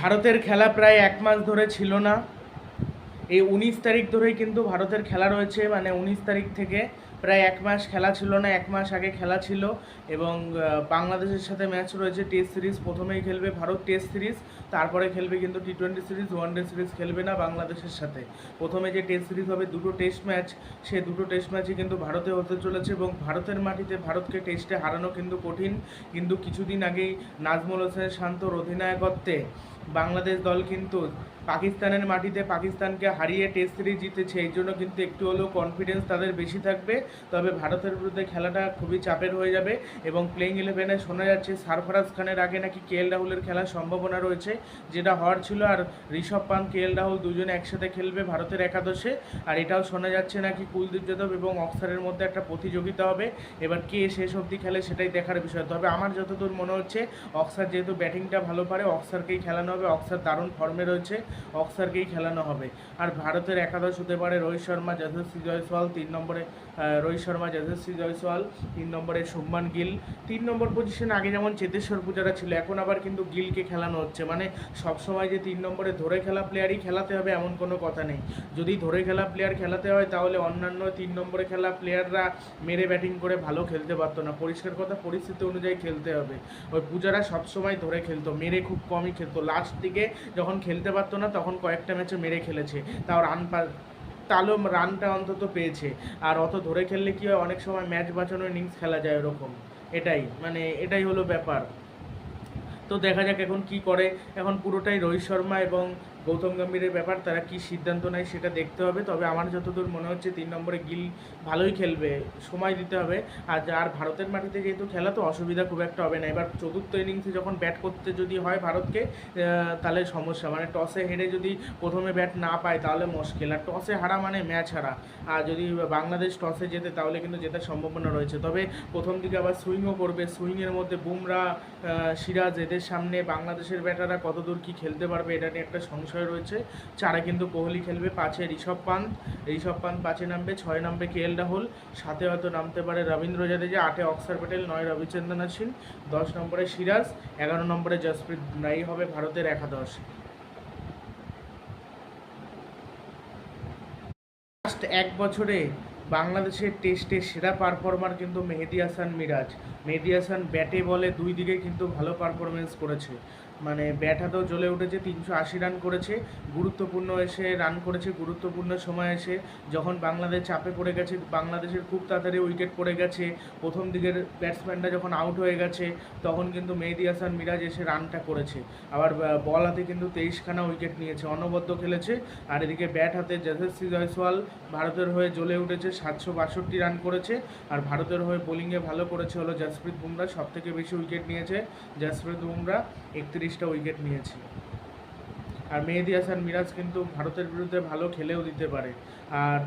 ভারতের খেলা প্রায় এক মাস ধরে ছিল না। এই উনিশ তারিখ ধরেই কিন্তু ভারতের খেলা রয়েছে মানে উনিশ তারিখ থেকে প্রায় এক মাস খেলা ছিল না, এক মাস আগে খেলা ছিল এবং বাংলাদেশের সাথে ম্যাচ রয়েছে টেস্ট সিরিজ প্রথমেই খেলবে ভারত টেস্ট সিরিজ তারপরে খেলবে কিন্তু T twenty series one day series খেলবে না বাংলাদেশের সাথে। প্রথমে যে টেস্ট সিরিজ হবে, দুটো টেস্ট ম্যাচ সে দুটো টেস্ট ম্যাচই কিন্তু ভারতে হতে চলেছে এবং ভারতের মাটিতে ভারতকে টেস্টে হারানো কিন্তু কঠিন। কিন্তু কিছুদিন আগেই নাজমুল হোসেন শান্তর অধিনায়কত্বে বাংলাদেশ দল কিন্তু পাকিস্তানের মাটিতে পাকিস্তানকে হারিয়ে টেস্ট সিরিজ জিতেছে এই জন্য কিন্তু একটু হলেও কনফিডেন্স তাদের বেশি থাকবে। তবে ভারতের বিরুদ্ধে খেলাটা খুবই চাপের হয়ে যাবে এবং প্লেইং ইলেভেনে শোনা যাচ্ছে সারফরাজ খানের আগে নাকি কে এল রাহুলের খেলার সম্ভাবনা রয়েছে, যেটা হওয়ার ছিল আর ঋষভ পান্ত, কে এল রাহুল দুজনে একসাথে খেলবে ভারতের একাদশে। আর এটাও শোনা যাচ্ছে নাকি কুলদীপ যাদব এবং অক্সারের মধ্যে একটা প্রতিযোগিতা হবে। এবার কে শেষ অবধি খেলে সেটাই দেখার বিষয়। তবে আমার যতদূর মনে হচ্ছে অক্সার যেহেতু ব্যাটিংটা ভালো পারে অক্সারকেই খেলানো হবে। অক্সার দারুণ ফর্মে রয়েছে অক্সারকেই খেলানো হবে। আর ভারতের একাদশ হতে পারে রোহিত শর্মা যশস্বী জয়সওয়াল তিন নম্বরে রোহিত শর্মা, যশস্বী জয়সওয়াল, তিন নম্বরে শুভমান গিল। তিন নম্বর পজিশনে আগে যেমন চেতেশ্বর পূজারা ছিল, এখন আবার কিন্তু গিলকে খেলানো হচ্ছে। মানে সবসময় যে তিন নম্বরে ধরে খেলা প্লেয়ারই খেলাতে হবে এমন কোনো কথা নেই। যদি ধরে খেলা প্লেয়ার খেলাতে হয়, তাহলে অন্যান্য তিন নম্বরে খেলা প্লেয়াররা মেরে ব্যাটিং করে ভালো খেলতে পারতো না। পরিষ্কার কথা, পরিস্থিতি অনুযায়ী খেলতে হবে। ওই পূজারা সবসময় ধরে খেলতো, মেরে খুব কমই খেলতো। লাস্ট দিকে যখন খেলতে পারতো না, তখন কয়েকটা ম্যাচে মেরে খেলেছে। তাও রান পা তালো রানটা অন্তত পেয়েছে। আর অত ধরে খেললে কি হয়, অনেক সময় ম্যাচ বাঁচানোর ইনিংস খেলা যায় ওরকম। এটাই মানে এটাই হলো ব্যাপার। তো দেখা যাক এখন কি করে। এখন পুরোটাই রোহিত শর্মা এবং গৌতম গম্ভীরের ব্যাপার, তারা কি সিদ্ধান্ত নেয় সেটা দেখতে হবে। তবে আমার যতদূর মনে হচ্ছে, তিন নম্বরে গিল ভালোই খেলবে, সময় দিতে হবে। আর আর ভারতের মাটিতে যেহেতু খেলা, তো অসুবিধা খুব একটা হবে না। এবার চতুর্থ ইনিংসে যখন ব্যাট করতে যদি হয় ভারতকে তাহলে সমস্যা। মানে টসে হেরে যদি প্রথমে ব্যাট না পায়, তাহলে মুশকিল। আর টসে হারা মানে ম্যাচ হারা। আর যদি বাংলাদেশ টসে জেতে, তাহলে কিন্তু জেতার সম্ভাবনা রয়েছে। তবে প্রথম দিকে আবার সুইংও করবে। সুইংয়ের মধ্যে বুমরা সিরাজ, এদের সামনে বাংলাদেশের ব্যাটাররা কতদূর কি খেলতে পারবে, এটা নিয়ে একটা সংশয় রয়েছে। চারে কিন্তু কোহলি খেলবে, পাঁচে ঋষভ পান্ত। ঋষভ পান্ত পাঁচে নামবে, ছয় নামবে কে এল রাহুল। সাথে হয়তো নামতে পারে রবীন্দ্র জাদেজা, আটে অক্সার প্যাটেল, নয় রবিচন্দ্রন অশ্বিন দশ নম্বরে সিরাজ, এগারো নম্বরে জসপ্রীত বুমরাই হবে ভারতের একাদশ। লাস্ট এক বছরে বাংলাদেশের টেস্টে সেরা পারফর্মার কিন্তু মেহেদি হাসান মিরাজ। মেহেদি হাসান ব্যাটে বলে দুই দিকে কিন্তু ভালো পারফরমেন্স করেছে। মানে ব্যাট হাতেও জ্বলে উঠেছে, তিনশো আশি রান করেছে, গুরুত্বপূর্ণ এসে রান করেছে, গুরুত্বপূর্ণ সময় এসে যখন বাংলাদেশ চাপে পড়ে গেছে, বাংলাদেশের খুব তাড়াতাড়ি উইকেট পড়ে গেছে, প্রথম দিকের ব্যাটসম্যানটা যখন আউট হয়ে গেছে, তখন কিন্তু মেহেদি হাসান মিরাজ এসে রানটা করেছে। আবার বল হাতে কিন্তু তেইশখানা উইকেট নিয়েছে, অনবদ্য খেলেছে, আর এদিকে ব্যাট হাতে যশস্বী জয়সওয়াল ভারতের হয়ে জ্বলে উঠেছে, সাতশো বাষট্টি রান করেছে, আর ভারতের হয়ে বোলিংয়ে ভালো করেছে হলো জসপ্রীত বুমরা সব থেকে বেশি উইকেট নিয়েছে জসপ্রীত বুমরা একত্রিশটা উইকেট নিয়েছি আর মেহেদি হাসান মিরাজ কিন্তু ভারতের বিরুদ্ধে ভালো খেলেও দিতে পারে। আর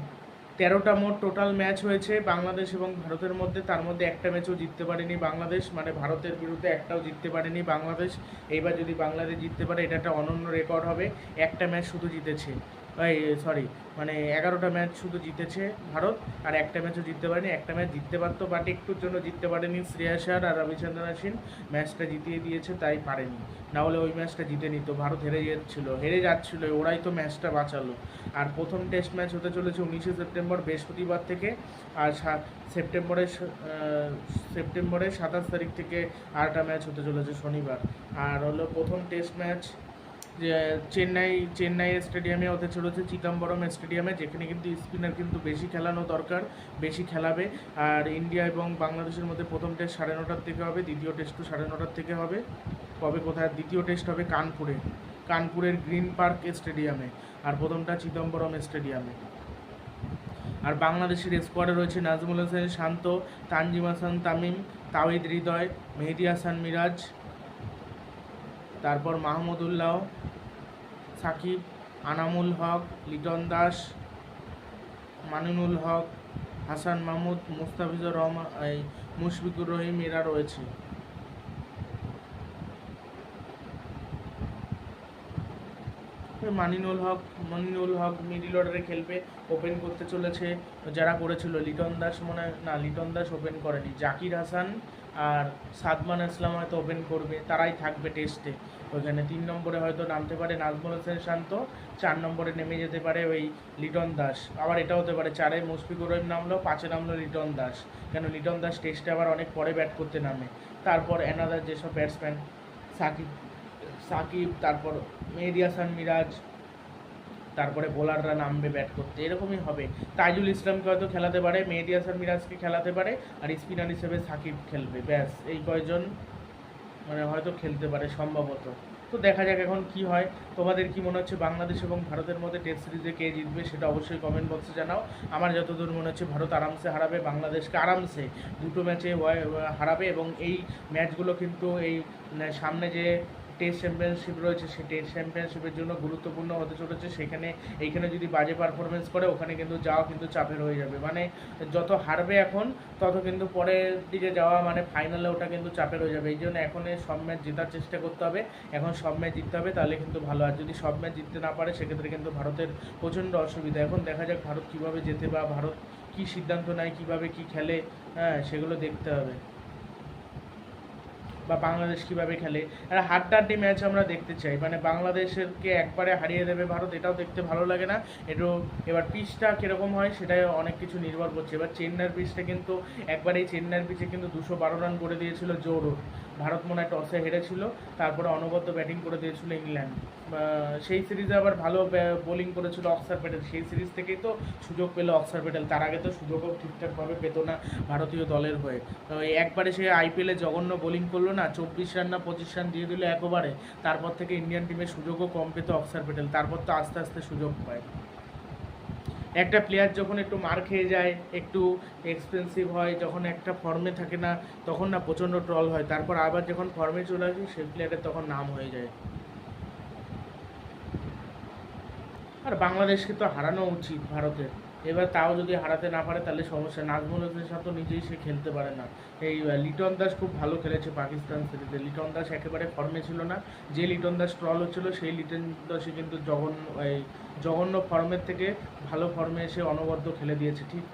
তেরোটা মোট টোটাল ম্যাচ হয়েছে বাংলাদেশ এবং ভারতের মধ্যে। তার মধ্যে একটা ম্যাচও জিততে পারেনি বাংলাদেশ। মানে ভারতের বিরুদ্ধে একটাও জিততে পারেনি বাংলাদেশ। এইবার যদি বাংলাদেশ জিততে পারে, এটা একটা অনন্য রেকর্ড হবে। একটা ম্যাচ শুধু জিতেছে। সরি মানে এগারোটা ম্যাচ শুধু জিতেছে ভারত, আর একটা ম্যাচও জিততে পারেনি। একটা ম্যাচ জিততে পারতো বাট একটুর জন্য জিততে পারেনি শ্রেয়াসার আর রবিচন্দ্রন অশ্বিন ম্যাচটা জিতিয়ে দিয়েছে, তাই পারেনি। না হলে ওই ম্যাচটা জিতে নিত ভারত হেরে যাচ্ছিল। হেরে যাচ্ছিল, ওরাই তো ম্যাচটা বাঁচালো। আর প্রথম টেস্ট ম্যাচ হতে চলেছে উনিশে সেপ্টেম্বর, বৃহস্পতিবার থেকে। আর সেপ্টেম্বরের সেপ্টেম্বরের সাতাশ তারিখ থেকে আরেকটা ম্যাচ হতে চলেছে শনিবার। আর হলো প্রথম টেস্ট ম্যাচ চেন্নাই চেন্নাই স্টেডিয়ামে হতে চলেছে, চিদম্বরম স্টেডিয়ামে যেখানে কিন্তু স্পিনার কিন্তু বেশি খেলানো দরকার, বেশি খেলাবে। আর ইন্ডিয়া এবং বাংলাদেশের মধ্যে প্রথম টেস্ট সাড়ে নটার থেকে হবে, দ্বিতীয় টেস্টও সাড়ে নটার থেকে হবে। কবে কোথায়? দ্বিতীয় টেস্ট হবে কানপুরে, কানপুরের গ্রিন পার্ক স্টেডিয়ামে আর প্রথমটা চিদম্বরম স্টেডিয়ামে আর বাংলাদেশের স্কোয়াডে রয়েছে নাজমুল হোসেন শান্ত, তানজিম হাসান তামিম, তাওহিদ হৃদয়, মেহেদি হাসান মিরাজ, তারপর মাহমুদুল্লাহ সাকিব, আনামুল হক, লিটন দাস, মানিনুল হক, হাসান মাহমুদ, মুস্তাফিজুর রহমান মুশফিকুর রহিম এরা রয়েছে। মানিনুল হক মানিনুল হক মিডিল অর্ডারে খেলবে, ওপেন করতে চলেছে, যারা করেছিল লিটন দাস মনে না, লিটন দাস ওপেন করেনি, জাকির হাসান আর সাদমান ইসলাম হয়তো ওপেন করবে, তারাই থাকবে টেস্টে ওইখানে তিন নম্বরে হয়তো নামতে পারে নাজমুল হোসেন শান্ত, চার নম্বরে নেমে যেতে পারে ওই লিটন দাস। আবার এটা হতে পারে, চারে মুশফিকুর রহিম নামলো, পাঁচে নামলো লিটন দাস। কেন লিটন দাস টেস্টে আবার অনেক পরে ব্যাট করতে নামে। তারপর অ্যানাদার যেসব ব্যাটসম্যান সাকিব সাকিব, তারপর মেহেদি হাসান মিরাজ তারপরে বোলাররা নামবে ব্যাট করতে, এরকমই হবে। তাইজুল ইসলামকে হয়তো খেলাতে পারে, মেহেদি হাসান মিরাজকে খেলাতে পারে, আর স্পিনার হিসেবে সাকিব খেলবে, ব্যাস, এই কয়জন মানে হয়তো খেলতে পারে সম্ভবত। তো দেখা যাক এখন কি হয়। তোমাদের কি মনে হচ্ছে বাংলাদেশ এবং ভারতের মধ্যে টেস্ট সিরিজে কে জিতবে সেটা অবশ্যই কমেন্ট বক্সে জানাও। আমার যতদূর মনে হচ্ছে ভারত আরামসে হারাবে, বাংলাদেশকে আরামসে দুটো ম্যাচে হারাবে এবং এই ম্যাচগুলো কিন্তু এই মানে সামনে যে টেস্ট চ্যাম্পিয়নশিপ রয়েছে, সেই টেস্ট চ্যাম্পিয়নশিপের জন্য গুরুত্বপূর্ণ হতে চলেছে। সেখানে, এইখানে যদি বাজে পারফরমেন্স করে, ওখানে কিন্তু যাওয়া কিন্তু চাপের হয়ে যাবে। মানে যত হারবে এখন, তত কিন্তু পরের দিকে যাওয়া মানে ফাইনালে ওটা কিন্তু চাপের হয়ে যাবে। এই জন্য এখন সব ম্যাচ জেতার চেষ্টা করতে হবে। এখন সব ম্যাচ জিততে হবে, তাহলে কিন্তু ভালো। আর যদি সব ম্যাচ জিততে না পারে, সেক্ষেত্রে কিন্তু ভারতের প্রচণ্ড অসুবিধা। এখন দেখা যাক ভারত কীভাবে যেতে বা ভারত কী সিদ্ধান্ত নেয়, কীভাবে কী খেলে হ্যাঁ সেগুলো দেখতে হবে। বা বাংলাদেশ কীভাবে খেলে। একটা হাড্ডাহাড্ডি ম্যাচ আমরা দেখতে চাই। মানে বাংলাদেশেরকে একবারে হারিয়ে দেবে ভারত, এটাও দেখতে ভালো লাগে না। একটু এবার পিচটা কীরকম হয় সেটাই অনেক কিছু নির্ভর করছে। এবার চেন্নাইয়ের পিচটা কিন্তু, একবারেই চেন্নাইয়ের পিচে কিন্তু দুশো বারো রান করে দিয়েছিল জোরো ভারত মনে হয় টসে হেরেছিল, তারপরে অনবদ্য ব্যাটিং করে দিয়েছিল ইংল্যান্ড। সেই সিরিজে আবার ভালো বোলিং করেছিল অক্সার প্যাটেল সেই সিরিজ থেকেই তো সুযোগ পেল অক্সার প্যাটেল তার আগে তো সুযোগও ঠিকঠাকভাবে পেত না ভারতীয় দলের হয়ে। একবারে সে আইপিএলে জঘন্য বোলিং করল না, চব্বিশ রান না পঁচিশ রান দিয়ে দিল একবারে। তারপর থেকে ইন্ডিয়ান টিমের সুযোগও কম পেত অক্সার প্যাটেল তারপর তো আস্তে আস্তে সুযোগ পায়। একটা প্লেয়ার যখন একটু মার খেয়ে যায়, একটু এক্সপেন্সিভ হয়, যখন একটা ফর্মে থাকে না, তখন না প্রচণ্ড ট্রল হয়। তারপর আবার যখন ফর্মে চলে আসে সেই প্লেয়ারের তখন নাম হয়ে যায়। আর বাংলাদেশকে তো হারানো উচিত ভারতের। এবার তাও যদি হারাতে না পারে, তাহলে সমস্যা। নাজমুল তো নিজেই সে খেলতে পারে না। এই লিটন দাস খুব ভালো খেলেছে পাকিস্তান সিরিজে। লিটন দাস একেবারে ফর্মে ছিল না। যে লিটন দাস ট্রল হচ্ছিল, সেই লিটন দাসই কিন্তু জঘন্য এই, জঘন্য ফর্মের থেকে ভালো ফর্মে এসে অনবদ্য খেলে দিয়েছে, ঠিক?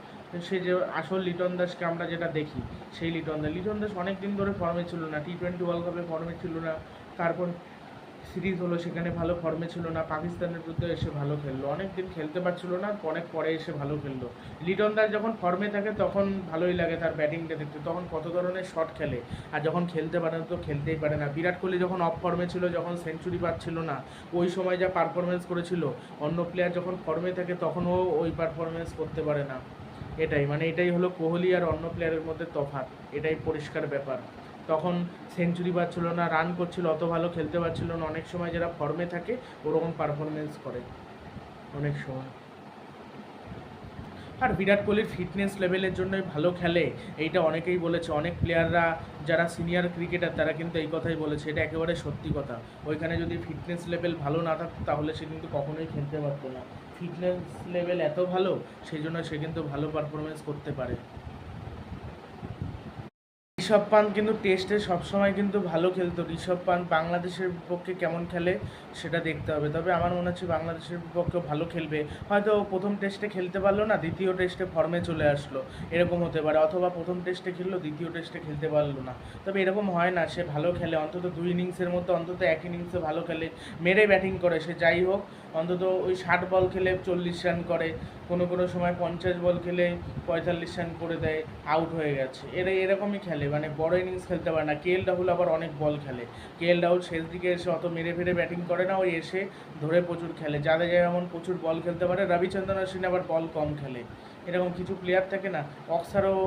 সে যে আসল লিটন দাসকে আমরা যেটা দেখি, সেই লিটন দাস। লিটন দাস অনেক দিন ধরে ফর্মে ছিল না। টি টোয়েন্টি ওয়ার্ল্ড কাপে ফর্মে ছিল না। তারপর সিরিজ হলো সেখানে ভালো ফর্মে ছিল না, পাকিস্তানের বিরুদ্ধে এসে ভালো খেললো। অনেক দিন খেলতে পারছিল না, অনেক পরে এসে ভালো খেললো। লিটন দাস যখন ফর্মে থাকে তখন ভালোই লাগে তার ব্যাটিংটা দেখতে। তখন কত ধরনের শট খেলে। আর যখন খেলতে পারে না তো খেলতেই পারে না। বিরাট কোহলি যখন অফ ফর্মে ছিল, যখন সেঞ্চুরি পাচ্ছিল না, ওই সময় যা পারফরমেন্স করেছিল, অন্য প্লেয়ার যখন ফর্মে থাকে তখনও ওই পারফরমেন্স করতে পারে না। এটাই মানে এটাই হলো কোহলি আর অন্য প্লেয়ারের মধ্যে তফাৎ। এটাই পরিষ্কার ব্যাপার। তখন সেঞ্চুরি পাচ্ছিল না রান করছিল, অত ভালো খেলতে পারছিল না। অনেক সময় যারা ফর্মে থাকে, ওরকম পারফরমেন্স করে। অনেক সময়। আর বিরাট কোহলির ফিটনেস লেভেলের জন্যই ভালো খেলে, এইটা অনেকেই বলেছে। অনেক প্লেয়াররা যারা সিনিয়র ক্রিকেটার তারা কিন্তু এই কথাই বলেছে। এটা একেবারে সত্যি কথা। ওইখানে যদি ফিটনেস লেভেল ভালো না থাকতো, তাহলে সে কিন্তু কখনোই খেলতে পারতো না। ফিটনেস লেভেল এত ভালো, সেই জন্য সে কিন্তু ভালো পারফরমেন্স করতে পারে। ঋষভ পান্ত কিন্তু টেস্টে সবসময় কিন্তু ভালো খেলতো। ঋষভ পান্ত বাংলাদেশের বিপক্ষে কেমন খেলে সেটা দেখতে হবে। তবে আমার মনে হচ্ছে বাংলাদেশের বিপক্ষে ভালো খেলবে। হয়তো প্রথম টেস্টে খেলতে পারল না, দ্বিতীয় টেস্টে ফর্মে চলে আসলো। এরকম হতে পারে। অথবা প্রথম টেস্টে খেললো, দ্বিতীয় টেস্টে খেলতে পারল না। তবে এরকম হয় না, সে ভালো খেলে। অন্তত দুই ইনিংসের মধ্যে, অন্তত এক ইনিংসে ভালো খেলে। মেরে ব্যাটিং করে সে। যাই হোক, অন্তত ওই ষাট বল খেলে চল্লিশ রান করে। কোনো কোনো সময় পঞ্চাশ বল খেলে পঁয়তাল্লিশ রান করে দেয় আউট হয়ে গেছে। এরা এরকমই খেলে মানে বড় ইনিংস খেলতে পারে না। কে এল রাহুল আবার অনেক বল খেলে। কে এল রাহুল শেষ দিকে এসে অত মেরে ফেরে ব্যাটিং করে না ওই এসে ধরে প্রচুর খেলে। যাদের যেমন প্রচুর বল খেলতে পারে রবিচন্দ্রন অশ্বিন আবার বল কম খেলে। এরকম কিছু প্লেয়ার থাকে না। অক্সারও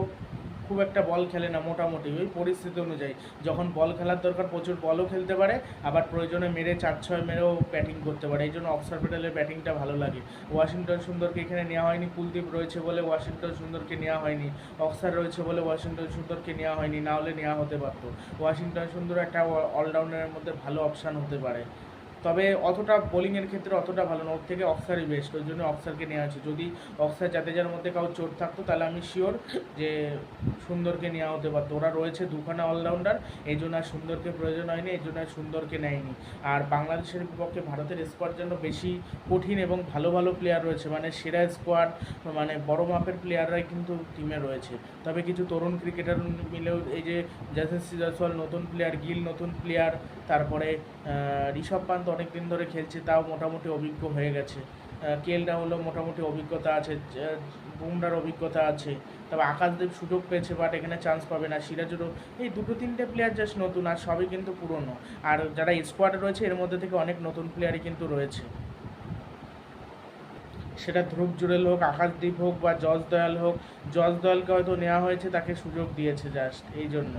খুব একটা বল খেলে না, মোটামুটি। ওই পরিস্থিতি অনুযায়ী। যখন বল খেলার দরকার, প্রচুর বলও খেলতে পারে, আবার প্রয়োজনে মেরে চার ছয় মেরেও ব্যাটিং করতে পারে। এই জন্য অক্সার প্যাটেলের ব্যাটিংটা ভালো লাগে। ওয়াশিংটন সুন্দরকে এখানে নেওয়া হয়নি। কুলদীপ রয়েছে বলে ওয়াশিংটন সুন্দরকে নেওয়া হয়নি। অক্সার রয়েছে বলে ওয়াশিংটন সুন্দরকে নেওয়া হয়নি। না হলে নেওয়া হতে পারতো। ওয়াশিংটন সুন্দর একটা অলরাউন্ডারের মধ্যে ভালো অপশান হতে পারে। তবে অতটা বোলিংয়ের ক্ষেত্রে অতটা ভালো না। ওর থেকে অক্সারই বেস্ট ওই জন্য অক্সারকে নেওয়া আছে যদি অক্সার জাদেজার মধ্যে কাউ চোট থাকতো, তাহলে আমি শিওর যে সুন্দরকে নেওয়া হতে পারতো। ওরা রয়েছে দুখানা অলরাউন্ডার এই জন্য আর সুন্দরকে প্রয়োজন হয়নি, এই জন্য আর সুন্দরকে নেয়নি। আর বাংলাদেশের বিপক্ষে ভারতের স্কোয়াড যেন বেশি কঠিন এবং ভালো ভালো প্লেয়ার রয়েছে। মানে সেরা স্কোয়াড মানে বড় মাপের প্লেয়াররাই কিন্তু টিমে রয়েছে। তবে কিছু তরুণ ক্রিকেটার মিলেও এই যে যশস্বী জয়সওয়াল নতুন প্লেয়ার গিল নতুন প্লেয়ার তারপরে ঋষভ পান্ত অনেক দিন ধরে খেলছে, তাও মোটামুটি অভিজ্ঞ হয়ে গেছে। কেএল রাহুলও মোটামুটি অভিজ্ঞতা আছে বুমরার অভিজ্ঞতা আছে। তবে আকাশদেব সুযোগ পেয়েছে বাট এখানে চান্স পাবে না। সিরাজুরও এই দুটো তিনটে প্লেয়ার জাস্ট নতুন, আর সবই কিন্তু পুরনো। আর যারা স্কোয়াডে রয়েছে, এর মধ্যে থেকে অনেক নতুন প্লেয়ারই কিন্তু রয়েছে। সেটা ধ্রুব জুড়েল হোক, আকাশদ্বীপ হোক বা জজ দয়াল হোক জজ দয়ালকে হয়তো নেওয়া হয়েছে, তাকে সুযোগ দিয়েছে জাস্ট এই জন্য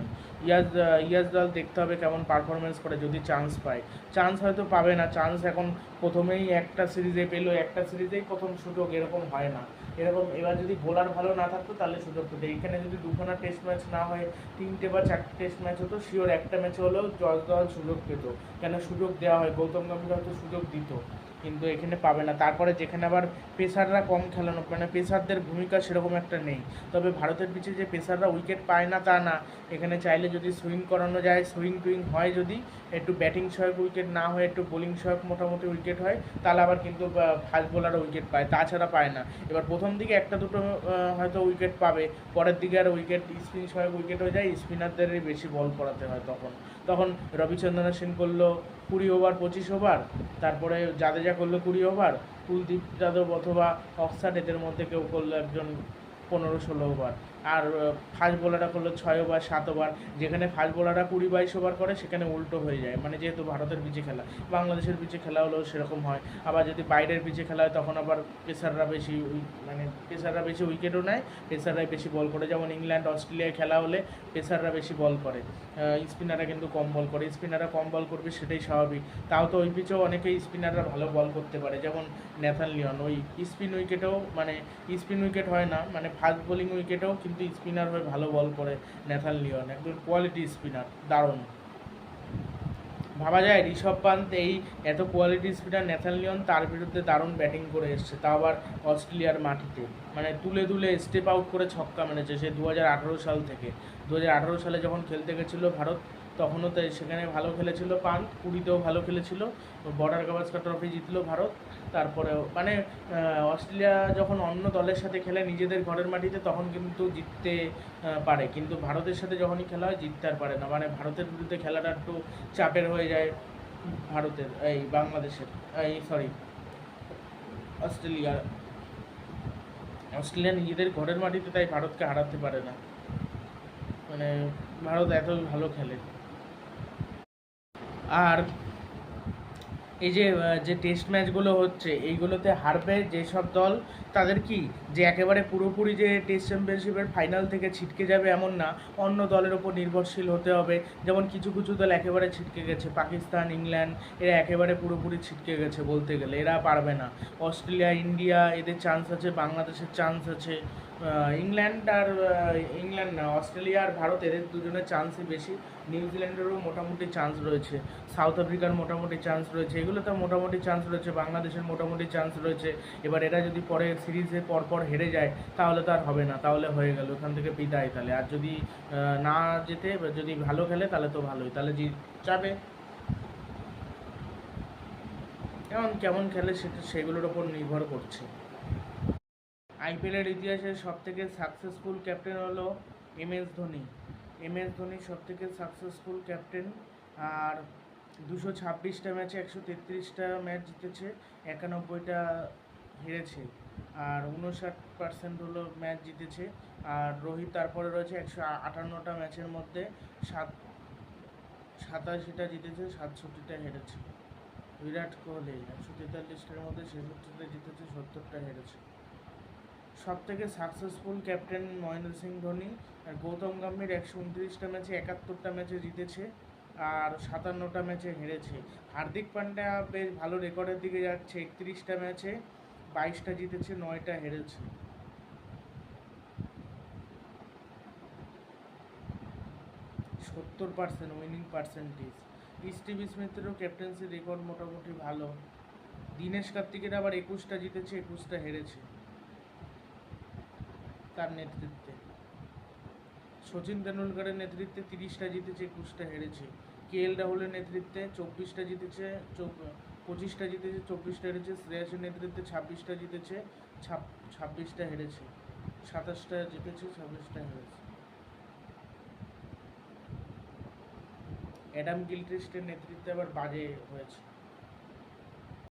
ইয়াজ দয়াল দেখতে হবে কেমন পারফরমেন্স করে, যদি চান্স পায়। চান্স হয়তো পাবে না চান্স এখন প্রথমেই একটা সিরিজে পেল, একটা সিরিজেই প্রথম সুযোগ, এরকম হয় না। এরকম, এবার যদি বোলার ভালো না থাকতো, তাহলে সুযোগ পেতো। এখানে যদি দুখানা টেস্ট ম্যাচ না হয়, তিনটে বা চারটে টেস্ট ম্যাচ হতো শিওর একটা ম্যাচে হলেও জজ দয়াল সুযোগ পেত। কেন সুযোগ দেওয়া হয়? গৌতম গম্ভীর হয়তো সুযোগ দিত। কিন্তু এখানে পাবে না। তারপরে যেখানে আবার পেসাররা কম খেলানো মানে পেসারদের ভূমিকা সেরকম একটা নেই। তবে ভারতের পিছিয়ে যে পেসাররা উইকেট পায় না, তা না। এখানে চাইলে যদি সুইং করানো যায় সুইং টুইং হয় যদি, একটু ব্যাটিং সহায়ক উইকেট না হয় একটু বোলিং সহায়ক মোটামুটি উইকেট হয়, তাহলে আবার কিন্তু ফাস্ট বোলারও উইকেট পায়, তাছাড়া পায় না। এবার প্রথম দিকে একটা দুটো হয়তো উইকেট পাবে, পরের দিকে আর উইকেট স্পিন সহায়ক উইকেট হয়ে যায় স্পিনারদেরই বেশি বল করাতে হয় তখন। তখন রবিচন্দ্রন সেন করল কুড়ি ওভার, পঁচিশ ওভার, তারপরে জাদেজা করল কুড়ি ওভার, কুলদীপ যাদব অথবা অক্সার এদের মধ্যে কেউ করল একজন পনেরো ষোলো ওভার। আর ফাস্ট বোলাররা করল ছয় ওভার সাত ওভার যেখানে ফাস্ট বোলাররা কুড়ি বাইশ ওভার করে, সেখানে উল্টো হয়ে যায়। মানে যেহেতু ভারতের পিচে খেলা, বাংলাদেশের পিচে খেলা হলেও সেরকম হয়। আবার যদি বাইরের পিচে খেলা হয়, তখন আবার পেসাররা বেশি মানে পেসাররা বেশি উইকেটও নেয় পেসাররাই বেশি বল করে। যেমন ইংল্যান্ড, অস্ট্রেলিয়ায় খেলা হলে পেসাররা বেশি বল করে। স্পিনাররা কিন্তু কম বল করে। স্পিনাররা কম বল করবে, সেটাই স্বাভাবিক। তাও তো ওই পিচেও অনেকেই স্পিনাররা ভালো বল করতে পারে। যেমন ন্যাথান লিওন ওই স্পিন উইকেটেও মানে স্পিন উইকেট হয় না মানে ফাস্ট বোলিং উইকেটেও কিন্তু স্পিনার হয়ে ভালো বল করে ন্যাথাল লিওন একদম কোয়ালিটি স্পিনার দারুণ। ভাবা যায় ঋষভ পান্ত এই এত কোয়ালিটি স্পিনার ন্যাথান লিওন তার বিরুদ্ধে দারুণ ব্যাটিং করে এসছে, তাও আবার অস্ট্রেলিয়ার মাটিতে। মানে তুলে তুলে স্টেপ আউট করে ছক্কা মেরেছে সে দু হাজার আঠারো সাল থেকে। দুহাজার আঠারো সালে যখন খেলতে গেছিল ভারত তখনও তো সেখানে ভালো খেলেছিল পান্ত কুড়িতেও ভালো খেলেছিল। বর্ডার গাভাস্কার ট্রফি জিতলো ভারত। তারপরে মানে অস্ট্রেলিয়া যখন অন্য দলের সাথে খেলে নিজেদের ঘরের মাটিতে তখন কিন্তু জিততে পারে। কিন্তু ভারতের সাথে যখনই খেলা হয় জিততে আর পারে না। মানে ভারতের বিরুদ্ধে খেলাটা একটু চাপের হয়ে যায় ভারতের, এই বাংলাদেশের, এই সরি অস্ট্রেলিয়া। অস্ট্রেলিয়া নিজেদের ঘরের মাটিতে তাই ভারতকে হারাতে পারে না। মানে ভারত এত ভালো খেলে। আর এই যে যে টেস্ট ম্যাচগুলো হচ্ছে, এইগুলোতে হারবে যেসব দল, তাদের কি যে একেবারে পুরোপুরি যে টেস্ট চ্যাম্পিয়নশিপের ফাইনাল থেকে ছিটকে যাবে এমন না, অন্য দলের ওপর নির্ভরশীল হতে হবে। যেমন কিছু কিছু দল একেবারে ছিটকে গেছে, পাকিস্তান, ইংল্যান্ড, এরা একেবারে পুরোপুরি ছিটকে গেছে বলতে গেলে, এরা পারবে না। অস্ট্রেলিয়া, ইন্ডিয়া, এদের চান্স আছে, বাংলাদেশের চান্স আছে। ইংল্যান্ড আর ইংল্যান্ড না, অস্ট্রেলিয়া আর ভারত, এদের দুজনের চান্সই বেশি। নিউজিল্যান্ডেরও মোটামুটি চান্স রয়েছে। সাউথ আফ্রিকার মোটামুটি চান্স রয়েছে। এগুলো তো মোটামুটি চান্স রয়েছে। বাংলাদেশের মোটামুটি চান্স রয়েছে। এবার এরা যদি পরে সিরিজে পরপর হেরে যায়, তাহলে তো আর হবে না। তাহলে হয়ে গেল। ওখান থেকে বিদায় তাহলে। আর যদি না যেতে যদি ভালো খেলে, তাহলে তো ভালোই। তাহলে জি যাবে। কেমন কেমন খেলে সেটা, সেগুলোর ওপর নির্ভর করছে। আইপিএলের ইতিহাসে সব থেকে সাকসেসফুল ক্যাপ্টেন হলো M S Dhoni. M S Dhoni সবথেকে সাকসেসফুল ক্যাপ্টেন আর দুশো ছাব্বিশটা ম্যাচে একশো তেত্রিশটা ম্যাচ জিতেছে, একানব্বইটা হেরেছে। আর উনষাট পার্সেন্ট হলো ম্যাচ জিতেছে, আর রোহিত তারপরে রয়েছে একশো আটান্নটা ম্যাচের মধ্যে, সাত, সাতাশিটা জিতেছে, সাতষট্টিটা হেরেছে। বিরাট কোহলি, একশো তেতাল্লিশটার মধ্যে ছেষট্টিটা জিতেছে, সত্তরটা হেরেছে। সব থেকে সাকসেসফুল ক্যাপ্টেন মহেন্দ্র সিং ধোনি। আর গৌতম গম্ভীর একশো উনত্রিশটা ম্যাচে, একাত্তরটা ম্যাচে জিতেছে আর সাতান্নটা ম্যাচে হেরেছে। হার্দিক পান্ডিয়া বেশ ভালো রেকর্ডের দিকে যাচ্ছে, একত্রিশটা ম্যাচে, বাইশটা জিতেছে, নয়টা হেরেছে। সত্তর পার্সেন্ট উইনিং পার্সেন্টেজ স্টিভ স্মিথেরও ক্যাপ্টেন্সির রেকর্ড মোটামুটি ভালো। দীনেশ কার্তিকের আবার একুশটা জিতেছে, একুশটা হেরেছে। তার নেতৃত্বে। সচিন তেন্ডুলকারের নেতৃত্বে তিরিশটা জিতেছে, একুশটা হেরেছে। কে এল রাহুলের নেতৃত্বে চব্বিশটা জিতেছে পঁচিশটা জিতেছে, চব্বিশটা হেরেছে। শ্রেয়াসের নেতৃত্বে ছাব্বিশটা জিতেছে ছাব্বিশটা হেরেছে। সাতাশটা জিতেছে, ছাব্বিশটা হেরেছে। অ্যাডাম গিলক্রিস্টের নেতৃত্বে আবার বাজে হয়েছে।